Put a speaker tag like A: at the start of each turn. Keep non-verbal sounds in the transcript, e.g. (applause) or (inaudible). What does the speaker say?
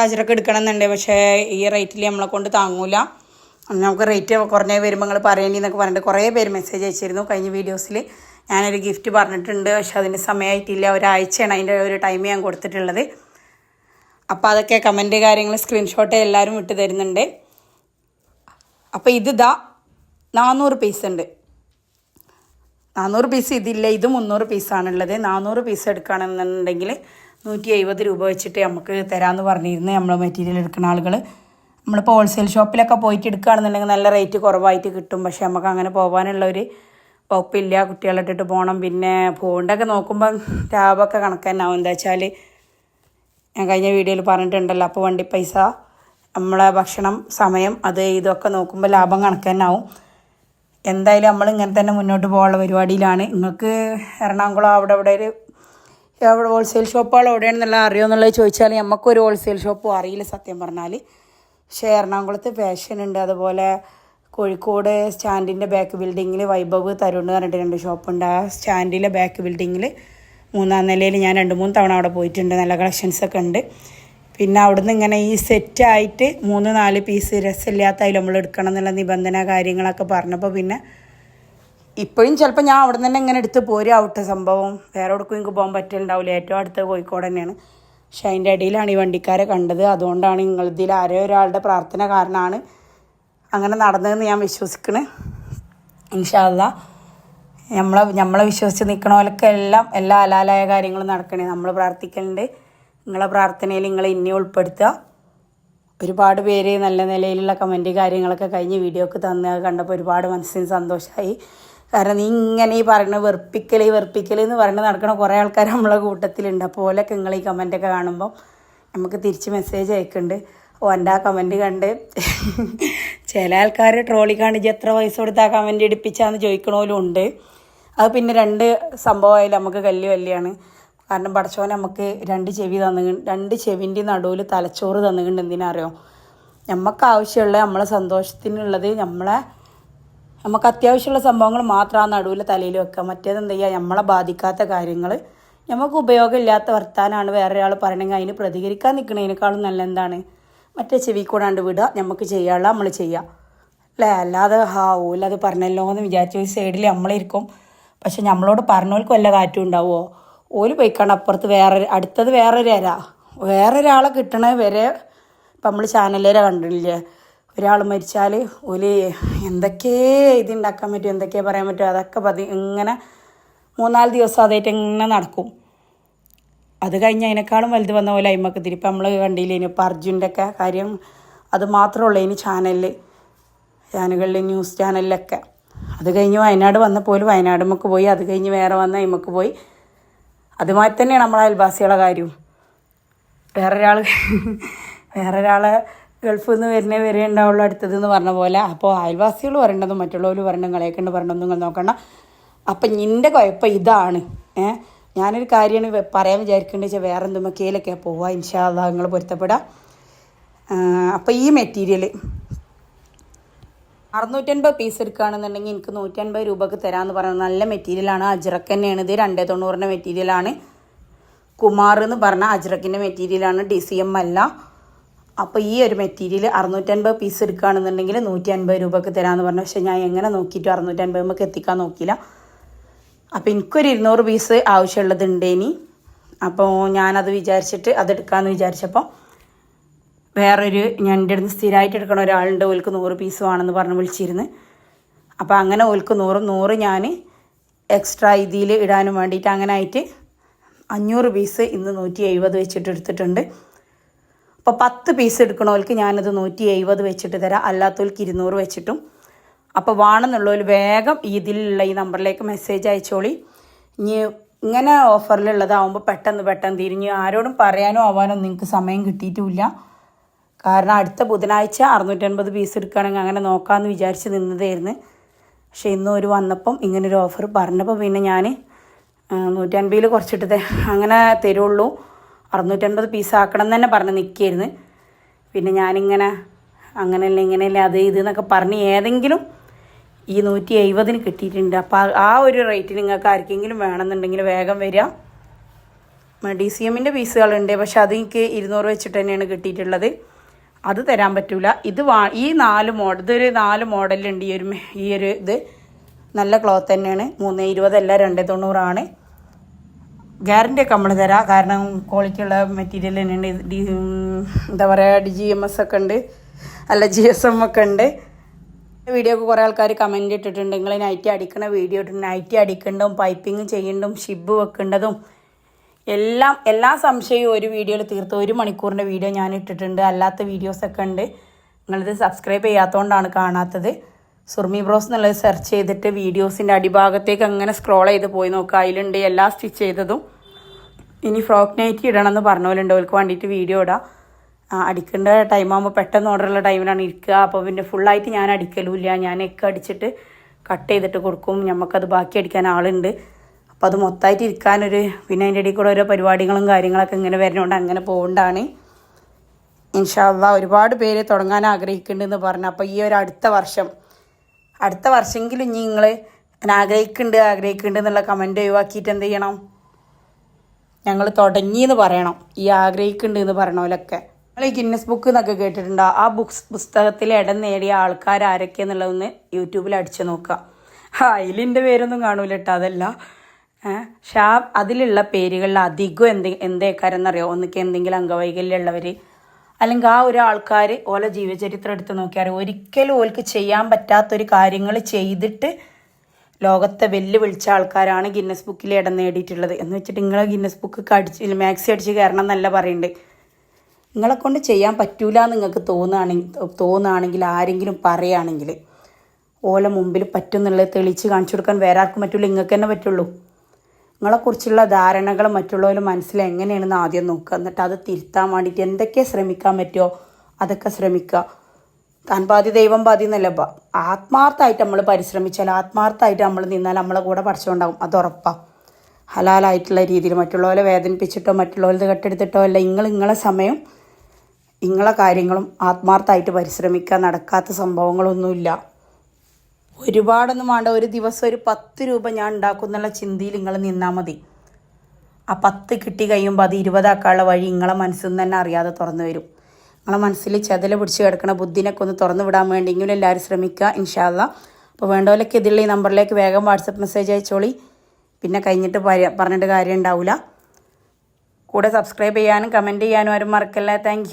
A: ഹാജറൊക്കെ എടുക്കണമെന്നുണ്ട്. പക്ഷേ ഈ റേറ്റിൽ നമ്മളെ കൊണ്ട് താങ്ങൂല. നമുക്ക് റേറ്റ് കുറഞ്ഞ വരുമ്പോൾ നിങ്ങൾ പറയേണ്ടി എന്നൊക്കെ പറഞ്ഞിട്ട് കുറേ പേര് മെസ്സേജ് അയച്ചിരുന്നു കഴിഞ്ഞ വീഡിയോസിൽ ഞാനൊരു ഗിഫ്റ്റ് പറഞ്ഞിട്ടുണ്ട്. പക്ഷേ അതിന് സമയമായിട്ടില്ല ഒരാഴ്ചയാണ് അതിന്റെ ഒരു ടൈം ഞാൻ കൊടുത്തിട്ടുള്ളത്. അപ്പോൾ അതൊക്കെ കമന്റ് കാര്യങ്ങൾ സ്ക്രീൻഷോട്ട് എല്ലാവരും ഇട്ട് തരുന്നുണ്ട്. അപ്പോൾ ഇത് ഇതാ നാനൂറ് പീസ് ഉണ്ട്. നാനൂറ് പീസ് ഇതില്ല. ഇത് മുന്നൂറ് പീസാണുള്ളത് നാനൂറ് പീസ് എടുക്കുകയാണെന്നുണ്ടെങ്കിൽ നൂറ്റി എഴുപത് രൂപ വെച്ചിട്ട് നമുക്ക് തരാമെന്ന് പറഞ്ഞിരുന്നു നമ്മൾ മെറ്റീരിയൽ എടുക്കുന്ന ആളുകൾ നമ്മളിപ്പോൾ ഹോൾസെയിൽ ഷോപ്പിലൊക്കെ പോയിട്ട് എടുക്കുകയാണെന്നുണ്ടെങ്കിൽ നല്ല റേറ്റ് കുറവായിട്ട് കിട്ടും. പക്ഷേ നമുക്ക് അങ്ങനെ പോകാനുള്ള ഒരു വകുപ്പില്ല. കുട്ടികളെ ഇട്ടിട്ട് പോകണം പിന്നെ ഫോണിന്റെയൊക്കെ നോക്കുമ്പോൾ ലാഭമൊക്കെ കണക്ക് തന്നെ ആവും എന്താ വെച്ചാൽ ഞാൻ കഴിഞ്ഞ വീഡിയോയിൽ പറഞ്ഞിട്ടുണ്ടല്ലോ അപ്പോൾ വണ്ടി പൈസ നമ്മളെ ഭക്ഷണം സമയം അത് ഇതൊക്കെ നോക്കുമ്പോൾ ലാഭം കണക്ക് തന്നെ ആവും എന്തായാലും നമ്മൾ ഇങ്ങനെ തന്നെ മുന്നോട്ട് പോകാനുള്ള പരിപാടിയിലാണ്. നിങ്ങൾക്ക് എറണാകുളം അവിടെ ഇവിടെ ഒരു എവിടെ ഹോൾസെയിൽ ഷോപ്പുകൾ എവിടെയാണെന്നുള്ള അറിയോ എന്നുള്ളത് ചോദിച്ചാൽ നമുക്കൊരു ഹോൾസെയിൽ ഷോപ്പും അറിയില്ല സത്യം പറഞ്ഞാൽ പക്ഷേ എറണാകുളത്ത് ഫാഷൻ ഉണ്ട്. അതുപോലെ കോഴിക്കോട് സ്റ്റാൻഡിന്റെ ബാക്ക് ബിൽഡിങ്ങിൽ വൈഭവ് എന്ന് പറഞ്ഞിട്ട് രണ്ട് ഷോപ്പുണ്ട് ആ സ്റ്റാൻഡിലെ ബാക്ക് ബിൽഡിങ്ങിൽ മൂന്നാം നിലയിൽ ഞാൻ രണ്ട് മൂന്ന് തവണ അവിടെ പോയിട്ടുണ്ട്. നല്ല കളക്ഷൻസ് ഒക്കെ ഉണ്ട്. പിന്നെ അവിടുന്ന് ഇങ്ങനെ ഈ സെറ്റായിട്ട് മൂന്ന് നാല് പീസ് രസമില്ലാത്ത അതിൽ നമ്മൾ എടുക്കണം എന്നുള്ള നിബന്ധന കാര്യങ്ങളൊക്കെ പറഞ്ഞപ്പോൾ പിന്നെ ഇപ്പോഴും ചിലപ്പോൾ ഞാൻ അവിടെ തന്നെ ഇങ്ങനെ എടുത്ത് പോരും ഔട്ട് സംഭവം. വേറെ എവിടേക്കും എനിക്ക് പോകാൻ പറ്റുന്നുണ്ടാവില്ല ഏറ്റവും അടുത്ത കോഴിക്കോട് തന്നെയാണ്. പക്ഷേ അതിന്റെ ഇടയിലാണ് ഈ വണ്ടിക്കാരെ കണ്ടത്. അതുകൊണ്ടാണ് നിങ്ങൾ ഇതിൽ ആരോ ഒരാളുടെ പ്രാർത്ഥന കാരണമാണ് അങ്ങനെ നടന്നതെന്ന് ഞാൻ വിശ്വസിക്കണ്. ഇൻഷാല്ല നമ്മളെ നമ്മളെ വിശ്വസിച്ച് നിൽക്കണവരൊക്കെ എല്ലാം എല്ലാ അലാലായ കാര്യങ്ങളും നടക്കണേ. നമ്മൾ പ്രാർത്ഥിക്കലുണ്ട്. നിങ്ങളെ പ്രാർത്ഥനയിൽ നിങ്ങളെ ഇനി ഉൾപ്പെടുത്തുക. ഒരുപാട് പേര് നല്ല നിലയിലുള്ള കമന്റ് കാര്യങ്ങളൊക്കെ കഴിഞ്ഞ് വീഡിയോക്ക് തന്ന്. കണ്ടപ്പോൾ ഒരുപാട് മനസ്സിന് സന്തോഷമായി കാരണം നീ ഇങ്ങനെ ഈ പറയണ വെറുപ്പിക്കൽ വെറുപ്പിക്കൽ എന്ന് പറഞ്ഞ് നടക്കണ കുറേ ആൾക്കാർ നമ്മളെ കൂട്ടത്തിലുണ്ട്. അപ്പോൾ ഓലൊക്കെ നിങ്ങൾ ഈ കമന്റൊക്കെ കാണുമ്പോൾ നമുക്ക് തിരിച്ച് മെസ്സേജ് അയക്കുന്നുണ്ട് ഓ എന്റെ ആ കമന്റ് കണ്ട്. ചില ആൾക്കാർ ട്രോളി കാണിച്ച് എത്ര പൈസ കൊടുത്ത് ആ കമന്റ് എടുപ്പിച്ചാന്ന് ചോദിക്കണോലും ഉണ്ട്. അത് പിന്നെ രണ്ട് സംഭവമായാലും നമുക്ക് കല്ല് വല്യാണ് കാരണം പടച്ചോൻ നമുക്ക് രണ്ട് ചെവി തന്നു രണ്ട് ചെവിന്റെ നടുവിൽ തലച്ചോറ് തന്നുകൊണ്ട് എന്തിനാ അറിയോ? നമുക്ക് ആവശ്യമുള്ള നമ്മളെ സന്തോഷത്തിനുള്ളത് നമ്മളെ നമുക്ക് അത്യാവശ്യമുള്ള സംഭവങ്ങൾ മാത്രം ആ നടുവിൽ തലയിൽ വെക്കുക. മറ്റേത് എന്ത് ചെയ്യുക? നമ്മളെ ബാധിക്കാത്ത കാര്യങ്ങൾ. നമുക്ക് ഉപയോഗമില്ലാത്ത വർത്താനാണ് വേറെ ഒരാൾ പറയണമെങ്കിൽ അതിന് പ്രതികരിക്കാൻ നിൽക്കുന്നതിനേക്കാളും നല്ല എന്താണ് മറ്റേ ചെവി കൂടാണ്ട് വിടുക നമുക്ക് ചെയ്യാനുള്ള നമ്മൾ ചെയ്യാം അല്ലേ? അല്ലാതെ ഹാ ഓലത് പറഞ്ഞല്ലോ എന്ന് വിചാരിച്ച ഒരു സൈഡിൽ നമ്മളിരിക്കും. പക്ഷെ നമ്മളോട് പറഞ്ഞവർക്ക് വല്ല കാറ്റും ഉണ്ടാവുമോ? ഓൽ പോയിക്കാണ് അപ്പുറത്ത് വേറെ അടുത്തത് വേറൊരു അര. വേറൊരാളെ കിട്ടണ വരെ ഇപ്പം നമ്മൾ ചാനലേരെ കണ്ടില്ലേ ഒരാൾ മരിച്ചാൽ ഓൽ എന്തൊക്കെ ഇതുണ്ടാക്കാൻ പറ്റും എന്തൊക്കെ പറയാൻ പറ്റും അതൊക്കെ പതി ഇങ്ങനെ മൂന്നാൽ ദിവസം അതായിട്ട് ഇങ്ങനെ നടക്കും. അത് കഴിഞ്ഞ് അതിനേക്കാളും വലുത് വന്ന പോലെ അയിമക്ക് തിരിപ്പം നമ്മൾ കണ്ടില്ലേ ഇനി ഇപ്പം അർജുന്റെ ഒക്കെ കാര്യം അത് മാത്രമുള്ളൂ ഇനി ചാനലിൽ ചാനലുകളിൽ ന്യൂസ് ചാനലിലൊക്കെ. അത് കഴിഞ്ഞ് വയനാട് വന്നപ്പോൾ വയനാട് നമുക്ക് പോയി അത് കഴിഞ്ഞ് വേറെ വന്ന അയിമക്ക് പോയി. അതുമാതിരി തന്നെയാണ് നമ്മളെ അയൽവാസികളെ കാര്യവും വേറൊരാൾ (laughs) വേറൊരാളെ ഗൾഫിൽ നിന്ന് വരുന്നേ വരെ ഉണ്ടാവുള്ളൂ അടുത്തതെന്ന് പറഞ്ഞ പോലെ. അപ്പോൾ അയൽവാസികൾ പറയേണ്ടതും മറ്റുള്ളവർ പറയണം കളയക്കേണ്ട പറയണമെന്നും നിങ്ങൾ നോക്കണ്ട. അപ്പം നിന്റെ കുഴപ്പം ഇതാണ്. ഏ? ഞാനൊരു കാര്യമാണ് പറയാൻ വിചാരിക്കേണ്ടത് വെച്ചാൽ വേറെ എന്തുമൊക്കെയിലൊക്കെ പോവുക ഇൻഷാല്ല നിങ്ങൾ പൊരുത്തപ്പെടാം. അപ്പോൾ ഈ മെറ്റീരിയൽ അറുന്നൂറ്റൻപത് പീസ് എടുക്കുകയാണെന്നുണ്ടെങ്കിൽ എനിക്ക് നൂറ്റൻപത് രൂപക്ക് തരാമെന്ന് പറയുന്നത് നല്ല മെറ്റീരിയലാണ്. അജ്രക്ക് തന്നെയാണ് ഇത്. രണ്ടേ തൊണ്ണൂറിന്റെ മെറ്റീരിയലാണ്. കുമാർ എന്ന് പറഞ്ഞ അജ്രക്കിന്റെ മെറ്റീരിയലാണ്. ഡി സി എം അല്ല. അപ്പോൾ ഈ ഒരു മെറ്റീരിയൽ അറുന്നൂറ്റൻപത് പീസ് എടുക്കുകയാണെന്നുണ്ടെങ്കിൽ നൂറ്റി അൻപത് രൂപക്ക് തരാമെന്ന് പറഞ്ഞു. പക്ഷേ ഞാൻ എങ്ങനെ നോക്കിയിട്ട് അറുന്നൂറ്റൻപത് നമുക്ക് എത്തിക്കാൻ നോക്കിയില്ല. അപ്പോൾ എനിക്കൊരു ഇരുന്നൂറ് പീസ് ആവശ്യമുള്ളത് ഇനി അപ്പോൾ ഞാനത് വിചാരിച്ചിട്ട് അതെടുക്കാമെന്ന് വിചാരിച്ചപ്പോൾ വേറൊരു ഞാൻ എന്റെ അടുത്ത് സ്ഥിരമായിട്ട് എടുക്കണ ഒരാളുണ്ട്. ഓൽക്ക് നൂറ് പീസ് വേണമെന്ന് പറഞ്ഞ് വിളിച്ചിരുന്ന്. അപ്പോൾ അങ്ങനെ ഓൽക്ക് നൂറും നൂറ് ഞാൻ എക്സ്ട്രാ ഇതിൽ ഇടാനും വേണ്ടിയിട്ട് അങ്ങനെ ആയിട്ട് അഞ്ഞൂറ് പീസ് ഇന്ന് നൂറ്റി എഴുപത് വെച്ചിട്ട് എടുത്തിട്ടുണ്ട്. അപ്പോൾ പത്ത് പീസ് എടുക്കണവർക്ക് ഞാനത് നൂറ്റി എഴുപത് വെച്ചിട്ട് തരാം. അല്ലാത്തവർക്ക് ഇരുന്നൂറ് വെച്ചിട്ടും. അപ്പോൾ വേണമെന്നുള്ളവർ വേഗം ഇതിലുള്ള ഈ നമ്പറിലേക്ക് മെസ്സേജ് അയച്ചോളി. ഇനി ഇങ്ങനെ ഓഫറിലുള്ളതാവുമ്പോൾ പെട്ടെന്ന് പെട്ടെന്ന് തിരിഞ്ഞ് ആരോടും പറയാനോ ആവാനോ നിങ്ങൾക്ക് സമയം കിട്ടിയിട്ടുമില്ല കാരണം അടുത്ത ബുധനാഴ്ച അറുന്നൂറ്റൻപത് പീസ് എടുക്കുകയാണെങ്കിൽ അങ്ങനെ നോക്കാമെന്ന് വിചാരിച്ച് നിന്നതായിരുന്നു. പക്ഷേ ഇന്ന് ഒരു വന്നപ്പം ഇങ്ങനൊരു ഓഫർ പറഞ്ഞപ്പോൾ പിന്നെ ഞാൻ നൂറ്റൻപതിൽ കുറച്ചിട്ട് അങ്ങനെ തരുള്ളൂ. അറുന്നൂറ്റൻപത് പീസ് ആക്കണം എന്ന് തന്നെ പറഞ്ഞ് നിൽക്കായിരുന്നു പിന്നെ ഞാനിങ്ങനെ അങ്ങനെയല്ല ഇങ്ങനെയല്ല അത് ഇത് എന്നൊക്കെ പറഞ്ഞ് ഏതെങ്കിലും ഈ നൂറ്റി എഴുപതിന് കിട്ടിയിട്ടുണ്ട്. അപ്പോൾ ആ- ഒരു റേറ്റ് നിങ്ങൾക്ക് ആർക്കെങ്കിലും വേണമെന്നുണ്ടെങ്കിൽ വേഗം വരിക. ഡി സി എമ്മിന്റെ പീസുകളുണ്ട് പക്ഷെ അത് എനിക്ക് ഇരുന്നൂറ് വെച്ചിട്ട് തന്നെയാണ് കിട്ടിയിട്ടുള്ളത്. അത് തരാൻ പറ്റില്ല ഇത് വാ ഈ നാല് മോഡൽ ഇതൊരു നാല് മോഡലുണ്ട് ഈ ഒരു ഈ ഒരു ഇത്. നല്ല ക്ലോത്ത് തന്നെയാണ്. മൂന്ന് ഇരുപതല്ല രണ്ട് തൊണ്ണൂറാണ്. ഗ്യാരണ്ടി ഒക്കെ നമ്മൾ തരാം. കാരണം ക്വാളിറ്റിയുള്ള മെറ്റീരിയൽ തന്നെയുണ്ട് ഡി എന്താ പറയുക ജി എം എസ് ഒക്കെ ഉണ്ട്. അല്ല ജി എസ് എം ഒക്കെ ഉണ്ട്. വീഡിയോ ഒക്കെ കുറേ ആൾക്കാർ കമന്റ് ഇട്ടിട്ടുണ്ട്. നിങ്ങൾ നൈറ്റി അടിക്കണ വീഡിയോ ഇട്ടിട്ടുണ്ട് നൈറ്റി അടിക്കേണ്ടതും പൈപ്പിംഗ് ചെയ്യേണ്ടതും ഷിബ് വെക്കേണ്ടതും എല്ലാം എല്ലാ സംശയവും ഒരു വീഡിയോയിൽ തീർത്ത് ഒരു മണിക്കൂറിന്റെ വീഡിയോ ഞാൻ ഇട്ടിട്ടുണ്ട്. അല്ലാത്ത വീഡിയോസൊക്കെ ഉണ്ട്. നിങ്ങളിത് സബ്സ്ക്രൈബ് ചെയ്യാത്തതുകൊണ്ടാണ് കാണാത്തത്. സുർമി ബ്രോസ് എന്നുള്ളത് സെർച്ച് ചെയ്തിട്ട് വീഡിയോസിന്റെ അടിഭാഗത്തേക്ക് അങ്ങനെ സ്ക്രോൾ ചെയ്ത് പോയി നോക്കുക അതിലുണ്ട് എല്ലാ സ്റ്റിച്ച് ചെയ്തതും. ഇനി ഫ്രോക്ക് നൈറ്റി ഇടണം എന്ന് പറഞ്ഞ പോലെ ഉണ്ട്. അവർക്ക് വേണ്ടിയിട്ട് വീഡിയോ ഇടാം. അടിക്കേണ്ട ടൈം ആകുമ്പോൾ പെട്ടെന്ന് ഓർഡറുള്ള ടൈമിലാണ് ഇരിക്കുക. അപ്പോൾ പിന്നെ ഫുള്ളായിട്ട് ഞാൻ അടിക്കലുമില്ല. എക്ക് അടിച്ചിട്ട് കട്ട് ചെയ്തിട്ട് കൊടുക്കും. നമുക്കത് ബാക്കി അടിക്കാൻ ആളുണ്ട്. അപ്പോൾ അത് മൊത്തമായിട്ട് ഇരിക്കാനൊരു പിന്നെ അതിന്റെ ഇടയിൽ കൂടെ ഓരോ പരിപാടികളും കാര്യങ്ങളൊക്കെ ഇങ്ങനെ വരുന്നതുകൊണ്ട് അങ്ങനെ പോകുകൊണ്ടാണ് ഇൻഷാല്ല ഒരുപാട് പേര് തുടങ്ങാൻ ആഗ്രഹിക്കുന്നുണ്ടെന്ന് പറഞ്ഞു. അപ്പോൾ ഈ ഒരു അടുത്ത വർഷം അടുത്ത വർഷമെങ്കിലും ഇനി നിങ്ങൾ ആഗ്രഹിക്കുന്നുണ്ട് ആഗ്രഹിക്കുന്നുണ്ട് എന്നുള്ള കമന്റ് ഒഴിവാക്കിയിട്ട് എന്ത് ചെയ്യണം? ഞങ്ങൾ തുടങ്ങിയെന്ന് പറയണം. ഈ ആഗ്രഹിക്കുന്നുണ്ട് എന്ന് പറയണോലൊക്കെ നിങ്ങൾ ഈ ഗിന്നസ് ബുക്ക് എന്നൊക്കെ കേട്ടിട്ടുണ്ടോ? ആ ബുക്സ് പുസ്തകത്തിൽ ഇടം നേടിയ ആൾക്കാർ ആരൊക്കെയെന്നുള്ളതൊന്ന് യൂട്യൂബിൽ അടിച്ചു നോക്കുക അതിലിന്റെ പേരൊന്നും കാണൂല കേട്ടോ അതല്ല. പക്ഷെ ആ അതിലുള്ള പേരുകളിൽ അധികം എന്ത് എന്തേക്കാരെന്നറിയോ? ഒന്നിക്ക് എന്തെങ്കിലും അംഗവൈകല്യമുള്ളവർ അല്ലെങ്കിൽ ആ ഒരു ആൾക്കാർ ഓല ജീവചരിത്രം എടുത്ത് നോക്കിയാൽ ഒരിക്കലും ഓൽക്ക് ചെയ്യാൻ പറ്റാത്തൊരു കാര്യങ്ങൾ ചെയ്തിട്ട് ലോകത്തെ വെല്ലുവിളിച്ച ആൾക്കാരാണ് ഗിന്നസ് ബുക്കിൽ ഇടം നേടിയിട്ടുള്ളത്. എന്ന് വെച്ചിട്ട് നിങ്ങളെ ഗിന്നസ് ബുക്ക് അടിച്ച് മാക്സി അടിച്ച് കയറണം എന്നല്ല പറയുന്നുണ്ട് നിങ്ങളെ കൊണ്ട് ചെയ്യാൻ പറ്റൂല എന്ന് നിങ്ങൾക്ക് തോന്നുകയാണെങ്കിൽ തോന്നുകയാണെങ്കിൽ ആരെങ്കിലും പറയുകയാണെങ്കിൽ ഓല മുമ്പിൽ പറ്റും എന്നുള്ളത് തെളിച്ച് കാണിച്ചു കൊടുക്കാൻ വേറെ ആർക്കും പറ്റുള്ളൂ നിങ്ങൾക്ക് തന്നെ പറ്റുള്ളൂ. നിങ്ങളെക്കുറിച്ചുള്ള ധാരണകൾ മറ്റുള്ളവർ മനസ്സിൽ എങ്ങനെയാണെന്ന് ആദ്യം നോക്കുക. എന്നിട്ട് അത് തിരുത്താൻ വേണ്ടിയിട്ട് എന്തൊക്കെ ശ്രമിക്കാൻ പറ്റുമോ അതൊക്കെ ശ്രമിക്കുക. താൻ പാതി ദൈവം പാതി എന്നല്ല ആത്മാർത്ഥമായിട്ട് നമ്മൾ പരിശ്രമിച്ചാൽ ആത്മാർത്ഥമായിട്ട് നമ്മൾ നിന്നാൽ നമ്മളെ കൂടെ പഠിച്ചുണ്ടാകും അത് ഉറപ്പാണ് ഹലാലായിട്ടുള്ള രീതിയിൽ മറ്റുള്ളവരെ വേദനിപ്പിച്ചിട്ടോ മറ്റുള്ളവരത് കെട്ടെടുത്തിട്ടോ അല്ല നിങ്ങൾ നിങ്ങളെ സമയം നിങ്ങളെ കാര്യങ്ങളും ആത്മാർത്ഥമായിട്ട് പരിശ്രമിക്കാൻ നടക്കാത്ത സംഭവങ്ങളൊന്നുമില്ല. ഒരുപാടൊന്നും വേണ്ട ഒരു ദിവസം ഒരു പത്ത് രൂപ ഞാൻ ഉണ്ടാക്കുന്നുള്ള ചിന്തയിൽ നിങ്ങൾ നിന്നാൽ മതി. ആ പത്ത് കിട്ടി കഴിയുമ്പോൾ അത് ഇരുപതാക്കാനുള്ള വഴി നിങ്ങളെ മനസ്സിൽ നിന്ന് തന്നെ അറിയാതെ തുറന്നു വരും. നിങ്ങളെ മനസ്സിൽ ചെതല പിടിച്ച് കിടക്കണ ബുദ്ധിനൊക്കെ ഒന്ന് തുറന്നു വിടാൻ വേണ്ടി ഇങ്ങനെ എല്ലാവരും ശ്രമിക്കുക ഇൻഷാല്ല അപ്പോൾ വേണ്ടവരൊക്കെ ഇതിലുള്ള ഈ നമ്പറിലേക്ക് വേഗം വാട്സപ്പ് മെസ്സേജ് അയച്ചോളി. പിന്നെ കഴിഞ്ഞിട്ട് പറഞ്ഞിട്ട് കാര്യം ഉണ്ടാവില്ല കൂടെ സബ്സ്ക്രൈബ് ചെയ്യാനും കമന്റ് ചെയ്യാനും ആരും മറക്കല്ല. താങ്ക്